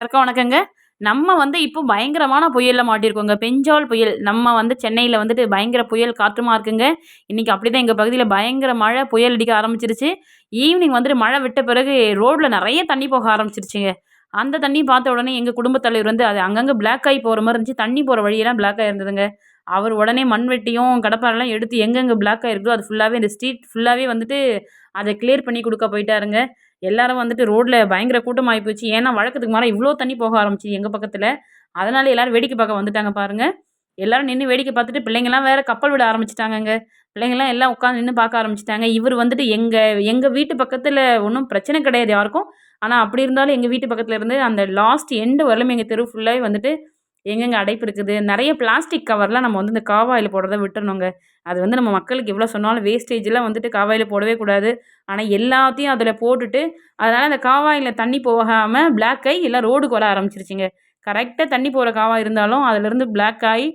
வணக்கம் வணக்கங்க. நம்ம வந்து இப்போ பயங்கரமான புயலில் மாட்டியிருக்கோங்க பெஞ்சால் புயல். நம்ம வந்து சென்னையில் வந்துட்டு பயங்கர புயல் காற்றுமா இருக்குங்க இன்றைக்கி அப்படி தான் எங்கள் பகுதியில் பயங்கர மழை புயல் அடிக்க ஆரம்பிச்சிருச்சு. ஈவினிங் வந்துட்டு மழை விட்ட பிறகு ரோட்டில் நிறைய தண்ணி போக ஆரம்பிச்சிருச்சுங்க. அந்த தண்ணி பார்த்த உடனே எங்கள் குடும்பத் தலைவர் வந்து அது அங்கங்கே பிளாக் ஆகி போகிற மாதிரி இருந்துச்சு. தண்ணி போகிற வழியெல்லாம் பிளாக் ஆகிருந்ததுங்க அவர் உடனே மண்வெட்டியும் கடப்பாரெல்லாம் எடுத்து எங்கெங்கே பிளாக் ஆகிருக்கோ அது ஃபுல்லாகவே இந்த ஸ்ட்ரீட் ஃபுல்லாகவே வந்துட்டு அதை கிளியர் பண்ணி கொடுக்க போயிட்டாருங்க. எல்லாரும் வந்துட்டு ரோட்டில் பயங்கர கூட்டமாகி போச்சு. ஏன்னா வழக்கத்துக்கு மாற இவ்வளோ தண்ணி போக ஆரம்பிச்சு எங்கள் பக்கத்தில். அதனால் எல்லோரும் வேடிக்கை பார்க்க வந்துட்டாங்க பாருங்கள் எல்லோரும் நின்று வேடிக்கை பார்த்துட்டு பிள்ளைங்கள்லாம் வேறு கப்பல் விட ஆரம்பிச்சிட்டாங்கங்க. பிள்ளைங்கள்லாம் எல்லாம் உட்காந்து நின்று பார்க்க ஆரம்பிச்சிட்டாங்க. இவர் வந்துட்டு எங்கள் எங்கள் வீட்டு பக்கத்தில் ஒன்றும் பிரச்சனை கிடையாது யாருக்கும். ஆனால் அப்படி இருந்தாலும் எங்கள் வீட்டு பக்கத்தில் இருந்து அந்த லாஸ்ட் எண்டு வரலும் எங்கள் தெரு ஃபுல்லாகவே வந்துட்டு எங்கெங்கே அடைப்பு இருக்குது? நிறைய பிளாஸ்டிக் கவர்லாம் நம்ம வந்து இந்த காவாயில் போடுறத விட்டுறணுங்க. அது வந்து நம்ம மக்களுக்கு எவ்வளோ சொன்னாலும் வேஸ்டேஜெலாம் வந்துட்டு காவாயில் போடவே கூடாது. ஆனால் எல்லாத்தையும் அதில் போட்டுட்டு அதனால் அந்த காவாயில் தண்ணி போகாமல் பிளாக் ஆகி எல்லாம் ரோடுக்கு வர ஆரம்பிச்சிருச்சுங்க. கரெக்டாக தண்ணி போகிற காவாய் இருந்தாலும் அதிலேருந்து பிளாக் ஆகி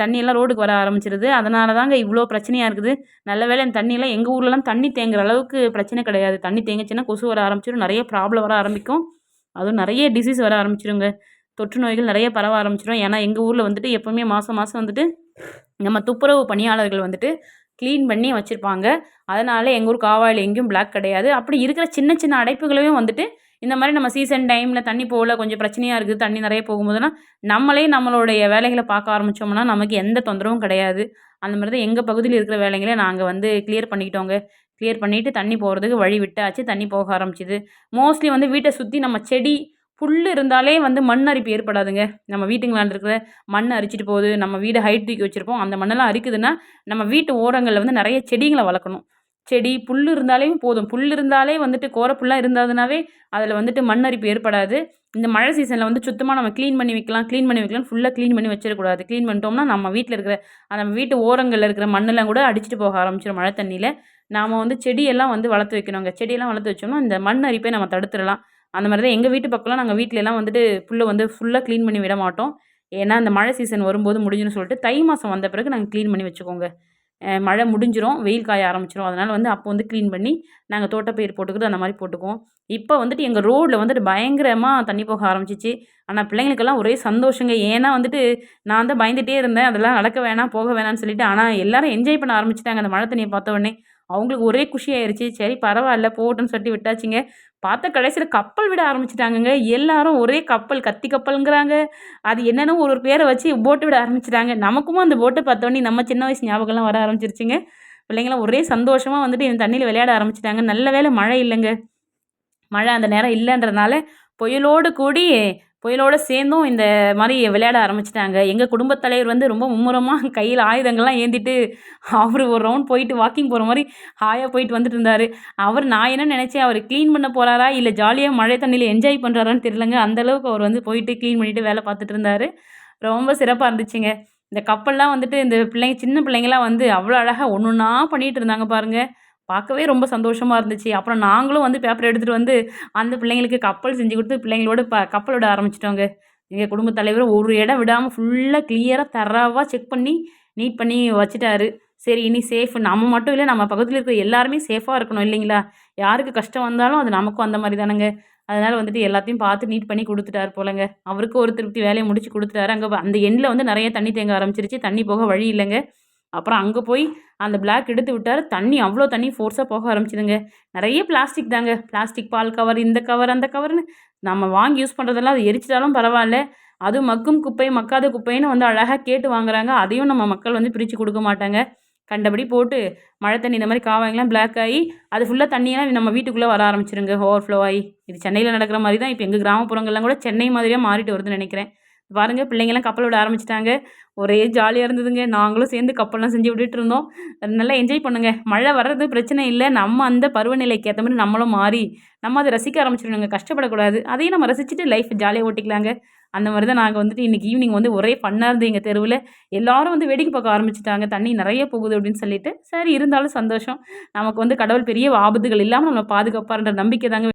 தண்ணியெல்லாம் ரோடுக்கு வர ஆரம்பிச்சிருது. அதனால தாங்க இவ்வளோ பிரச்சனையாக இருக்குது. நல்ல வேலை அந்த தண்ணியெல்லாம் எங்கள் ஊர்லலாம் தண்ணி தேங்குற அளவுக்கு பிரச்சனை கிடையாது. தண்ணி தேங்குச்சுன்னா கொசு வர ஆரம்பிச்சிடும் நிறைய ப்ராப்ளம் வர ஆரம்பிக்கும். அதுவும் நிறைய டிசீஸ் வர ஆரம்பிச்சிருங்க. தொற்று நோய்கள் நிறைய பரவ ஆரம்பிச்சிடும் ஏன்னா எங்கள் ஊரில் வந்துட்டு எப்போவுமே மாதம் மாதம் வந்துட்டு நம்ம துப்புரவு பணியாளர்கள் வந்துட்டு க்ளீன் பண்ணி வச்சுருப்பாங்க. அதனால் எங்கள் ஊர் காவாயில் எங்கேயும் பிளாக் கிடையாது. அப்படி இருக்கிற சின்ன சின்ன அடைப்புகளையும் வந்துட்டு இந்த மாதிரி நம்ம சீசன் டைமில் தண்ணி போகல கொஞ்சம் பிரச்சனையாக இருக்குது தண்ணி நிறைய போகும்போதுனா நம்மளே நம்மளுடைய வேலைகளை பார்க்க ஆரம்பித்தோம்னா நமக்கு எந்த தொந்தரவும் கிடையாது. அந்த மாதிரி தான் எங்கள் பகுதியில் இருக்கிற வேலைகளை நாங்கள் வந்து கிளியர் பண்ணிக்கிட்டோங்க. கிளியர் பண்ணிவிட்டு தண்ணி போகிறதுக்கு வழி விட்டாச்சு தண்ணி போக ஆரம்பிச்சிது. மோஸ்ட்லி வந்து வீட்டை சுற்றி நம்ம செடி புல் இருந்தாலே வந்து மண் அரிப்பு ஏற்படாதுங்க. நம்ம வீட்டுங்களாண்ட இருக்கிற மண் அரிச்சிட்டு போகுது நம்ம வீடு ஹைட் தூக்கி வச்சுருப்போம் அந்த மண்ணெல்லாம் அரிக்குதுன்னா நம்ம வீட்டு ஓரங்களில் வந்து நிறைய செடிங்களை வளர்க்கணும். செடி புல் இருந்தாலே போதும். புல் இருந்தாலே வந்துட்டு கோரப்புல்லாக இருந்தாதுனாவே அதில் வந்துட்டு மண் அரிப்பு ஏற்படாது. இந்த மழை சீசனில் வந்து சுத்தமாக நம்ம க்ளீன் பண்ணி வைக்கலாம் க்ளீன் பண்ணி வைக்கலாம் ஃபுல்லாக க்ளீன் பண்ணி வச்சிடக்கூடாது. க்ளீன் பண்ணிட்டோம்னா நம்ம வீட்டில் இருக்கிற நம்ம வீட்டு ஓரங்களில் இருக்கிற மண்ணெல்லாம் கூட அடிச்சுட்டு போக ஆரம்பிச்சிடும் மழை தண்ணியில். நாம் வந்து செடியெல்லாம் வந்து வளர்த்து வைக்கணுங்க. செடியெல்லாம் வளர்த்து வச்சோம்னா இந்த மண் அரிப்பை நம்ம தடுத்துடலாம். அந்த மாதிரி தான் எங்கள் வீட்டு பக்கம்லாம் நாங்கள் வீட்டிலலாம் வந்துட்டு புல்லை வந்து ஃபுல்லாக க்ளீன் பண்ணி விட மாட்டோம். ஏன்னா அந்த மழை சீசன் வரும்போது முடிஞ்சுன்னு சொல்லிட்டு தை மாதம் வந்த பிறகு நாங்கள் க்ளீன் பண்ணி வச்சுக்கோங்க. மழை முடிஞ்சிரும் வெயில் காய ஆரம்பிச்சிரும். அதனால் வந்து அப்போ வந்து க்ளீன் பண்ணி நாங்கள் தோட்டப்பயிர் போட்டுக்கிறது அந்த மாதிரி போட்டுக்குவோம். இப்போ வந்துட்டு எங்கள் ரோட்டில் வந்துட்டு பயங்கரமாக தண்ணி போக ஆரம்பிச்சிச்சு. ஆனால் பிள்ளைங்களுக்கெல்லாம் ஒரே சந்தோஷங்க. ஏன்னா வந்துட்டு நான் தான் பயந்துகிட்டே இருந்தேன். அதெல்லாம் நடக்க வேணாம் போக வேணாம்னு சொல்லிட்டு ஆனால் எல்லோரும் என்ஜாய் பண்ண ஆரம்பிச்சிட்டாங்க அந்த மழை தண்ணியை பார்த்த உடனே. அவங்களுக்கு ஒரே குஷி ஆயிடுச்சு சரி பரவாயில்ல போட்டுன்னு சொல்லி விட்டாச்சுங்க. பார்த்த கடைசியில் கப்பல் விட ஆரம்பிச்சிட்டாங்கங்க. எல்லாரும் ஒரே கப்பல் கத்தி கப்பலுங்கிறாங்க. அது என்னென்னு ஒரு ஒரு பேரை வச்சு போட்டு விட ஆரம்பிச்சிட்டாங்க. நமக்கும் அந்த போட்டை பார்த்தோன்னே நம்ம சின்ன வயசு ஞாபகம்லாம் வர ஆரம்பிச்சிருச்சுங்க. பிள்ளைங்களாம் ஒரே சந்தோஷமாக வந்துட்டு இந்த தண்ணியில் விளையாட ஆரம்பிச்சிட்டாங்க. நல்ல வேலை மழை இல்லைங்க. மழை அந்த நேரம் இல்லைன்றதுனால புயலோடு கூடி புயலோடு சேர்ந்தும் இந்த மாதிரி விளையாட ஆரம்பிச்சிட்டாங்க. எங்கள் குடும்பத் தலைவர் வந்து ரொம்ப மும்முரமாக கையில் ஆயுதங்கள்லாம் ஏந்திட்டு அவர் ஒரு ரவுண்ட் போயிட்டு வாக்கிங் போகிற மாதிரி ஹாயாக போயிட்டு வந்துட்டு இருந்தார். அவர் நான் என்ன நினச்சேன் அவர் க்ளீன் பண்ண போகிறாரா இல்லை ஜாலியாக மழை தண்ணியில் என்ஜாய் பண்ணுறாரான்னு தெரியலங்க. அந்தளவுக்கு அவர் வந்து போயிட்டு க்ளீன் பண்ணிவிட்டு வேலை பார்த்துட்டு இருந்தார். ரொம்ப சிறப்பாக இருந்துச்சுங்க. இந்த கப்பல்லாம் வந்துட்டு இந்த பிள்ளைங்க சின்ன பிள்ளைங்களாம் வந்து அவ்வளோ அழகாக ஒன்று ஒன்றா பண்ணிகிட்டு இருந்தாங்க பாருங்கள் பார்க்கவே ரொம்ப சந்தோஷமாக இருந்துச்சு. அப்புறம் நாங்களும் வந்து பேப்பர் எடுத்துகிட்டு வந்து அந்த பிள்ளைங்களுக்கு கப்பல் செஞ்சு கொடுத்து பிள்ளைங்களோட ப கப்பல் விட ஆரம்பிச்சிட்டோங்க. எங்கள் குடும்பத் தலைவர் ஒரு இடம் விடாமல் ஃபுல்லாக கிளியராக தரவாக செக் பண்ணி நீட் பண்ணி வச்சுட்டாரு. சரி இனி சேஃப் நம்ம மட்டும் இல்லை நம்ம பக்கத்தில் இருக்கிற எல்லாருமே சேஃபாக இருக்கணும் இல்லைங்களா? யாருக்கு கஷ்டம் வந்தாலும் அது நமக்கும் அந்த மாதிரி தானேங்க. அதனால் வந்துட்டு எல்லாத்தையும் பார்த்து நீட் பண்ணி கொடுத்துட்டாரு போலங்க. அவருக்கு ஒரு திருப்தி வேலையை முடிச்சு கொடுத்துட்டாரு. அங்கே அந்த எண்ணில் வந்து நிறைய தண்ணி தேங்க ஆரம்பிச்சிருச்சு. தண்ணி போக வழி இல்லைங்க. அப்புறம் அங்கே போய் அந்த பிளாக் எடுத்து விட்டார். தண்ணி அவ்வளோ தண்ணி ஃபோர்ஸாக போக ஆரம்பிச்சிதுங்க. நிறைய பிளாஸ்டிக் தாங்க. பிளாஸ்டிக் பால் கவர் இந்த கவர் அந்த கவர்னு நம்ம வாங்கி யூஸ் பண்ணுறதெல்லாம் அது எரிச்சிட்டாலும் பரவாயில்ல. அதுவும் மக்கும் குப்பை மக்காத குப்பைன்னு வந்து அழகாக கேட்டு வாங்குறாங்க. அதையும் நம்ம மக்கள் வந்து பிரித்து கொடுக்க மாட்டாங்க. கண்டபடி போட்டு மழை தண்ணி இந்த மாதிரி காவாங்கலாம் பிளாக் ஆகி அது ஃபுல்லாக தண்ணியெல்லாம் நம்ம வீட்டுக்குள்ளே வர ஆரம்பிச்சிருங்க. ஓவர்ஃப்ளோ ஆகி. இது சென்னையில் நடக்கிற மாதிரி தான். இப்போ எங்கள் கிராமப்புறங்கள்லாம் கூட சென்னை மாதிரியாக மாறிட்டு வருதுன்னு நினைக்கிறேன். பாருங்கள் பிள்ளைங்கள்லாம் கப்பல் விட ஆரம்பிச்சிட்டாங்க. ஒரே ஜாலியாக இருந்ததுங்க. நாங்களும் சேர்ந்து கப்பல்லாம் செஞ்சு விட்டுட்டு இருந்தோம். நல்லா என்ஜாய் பண்ணுங்க. மழை வர்றது பிரச்சனை இல்லை. நம்ம அந்த பருவநிலைக்கு ஏற்ற மாதிரி நம்மளும் மாறி நம்ம அதை ரசிக்க ஆரம்பிச்சிடணுங்க. கஷ்டப்படக்கூடாது. அதையும் நம்ம ரசிச்சுட்டு லைஃப் ஜாலியாக ஓட்டிக்கலாங்க. அந்த மாதிரி தான் நாங்கள் வந்துட்டு இன்றைக்கி ஈவினிங் வந்து ஒரே ஃபன்னாக இருந்து எங்கள் தெருவில். எல்லோரும் வந்து வேடிக்கை பார்க்க ஆரம்பிச்சிட்டாங்க. தண்ணி நிறைய போகுது அப்படின்னு சொல்லிட்டு. சரி இருந்தாலும் சந்தோஷம். நமக்கு வந்து கடவுள் பெரிய ஆபத்துகள் இல்லாமல் நம்ம பாதுகாப்பாருன்ற நம்பிக்கை தாங்க